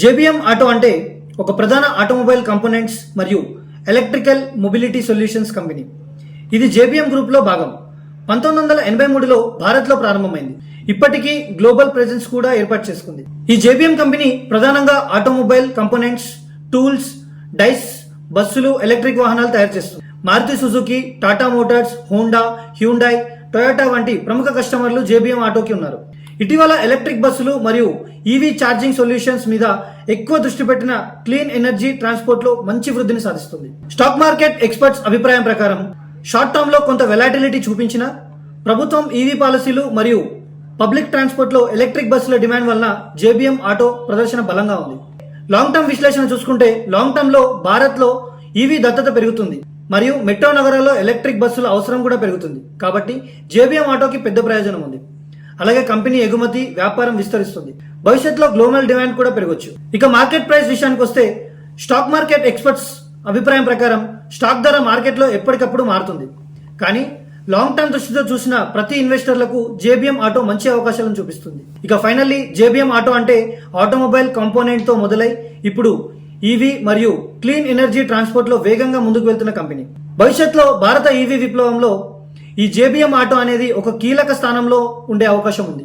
JBM auto అంటే ఒక ప్రధాన ఆటోమొబైల్ కంపోనెంట్స్ మరియు ఎలక్ట్రికల్ మొబిలిటీ సొల్యూషన్స్ కంపెనీ. ఇది జేబిఎం గ్రూప్లో భాగం. పంతొమ్మిది వందల ఎనభై మూడులో భారత్లో ప్రారంభమైంది. ఇప్పటికీ గ్లోబల్ ప్రెజెన్స్ కూడా ఏర్పాటు చేసుకుంది. ఈ జేబిఎం కంపెనీ ప్రధానంగా ఆటోమొబైల్ కంపోనెంట్స్ టూల్స్ డైస్ బస్సులు ఎలక్ట్రిక్ వాహనాలు తయారు చేస్తుంది. Maruti Suzuki Tata Motors Honda Hyundai Toyota వంటి ప్రముఖ కస్టమర్లు జేబిఎం ఆటోకి ఉన్నారు. ఇటీవల ఎలక్ట్రిక్ బస్సులు మరియు ఈవీ ఛార్జింగ్ సొల్యూషన్స్ మీద ఎక్కువ దృష్టి పెట్టిన క్లీన్ ఎనర్జీ ట్రాన్స్పోర్ట్లో మంచి వృద్ధిని సాధిస్తుంది. స్టాక్ మార్కెట్ ఎక్స్పర్ట్స్ అభిప్రాయం ప్రకారం షార్ట్ టర్మ్లో కొంత వెలాటిలిటీ చూపించిన ప్రభుత్వం ఈవీ పాలసీలు మరియు పబ్లిక్ ట్రాన్స్పోర్ట్లో ఎలక్ట్రిక్ బస్సుల డిమాండ్ వలన జేబిఎం ఆటో ప్రదర్శన బలంగా ఉంది. లాంగ్ టర్మ్ విశ్లేషణ చూసుకుంటే లాంగ్ టర్మ్లో భారత్లో ఈవీ దత్తత పెరుగుతుంది మరియు మెట్రో నగరాల్లో ఎలక్ట్రిక్ బస్సుల అవసరం కూడా పెరుగుతుంది. కాబట్టి జేబిఎం ఆటోకి పెద్ద ప్రయోజనం ఉంది. అలాగే కంపెనీ ఎగుమతి వ్యాపారం విస్తరిస్తుంది. భవిష్యత్తులో గ్లోబల్ డిమాండ్ కూడా పెరగవచ్చు ఇక మార్కెట్ ప్రైస్ విషయానికి వస్తే స్టాక్ మార్కెట్ ఎక్స్పర్ట్స్ అభిప్రాయం ప్రకారం స్టాక్ ధర మార్కెట్లో ఎప్పటికప్పుడు మారుతుంది. కానీ లాంగ్ టర్మ్ దృష్టితో చూసిన ప్రతి ఇన్వెస్టర్లకు జేబిఎం ఆటో మంచి అవకాశాలను చూపిస్తుంది. ఇక ఫైనల్లీ జేబిఎం ఆటో అంటే ఆటోమొబైల్ కాంపోనెంట్తో మొదలై ఇప్పుడు ఈవీ మరియు క్లీన్ ఎనర్జీ ట్రాన్స్పోర్ట్లో వేగంగా ముందుకు వెళ్తున్న కంపెనీ. భవిష్యత్తులో భారత ఈవీ విప్లవంలో ఈ జేబిఎం ఆటో అనేది ఒక కీలక స్థానంలో ఉండే అవకాశం ఉంది.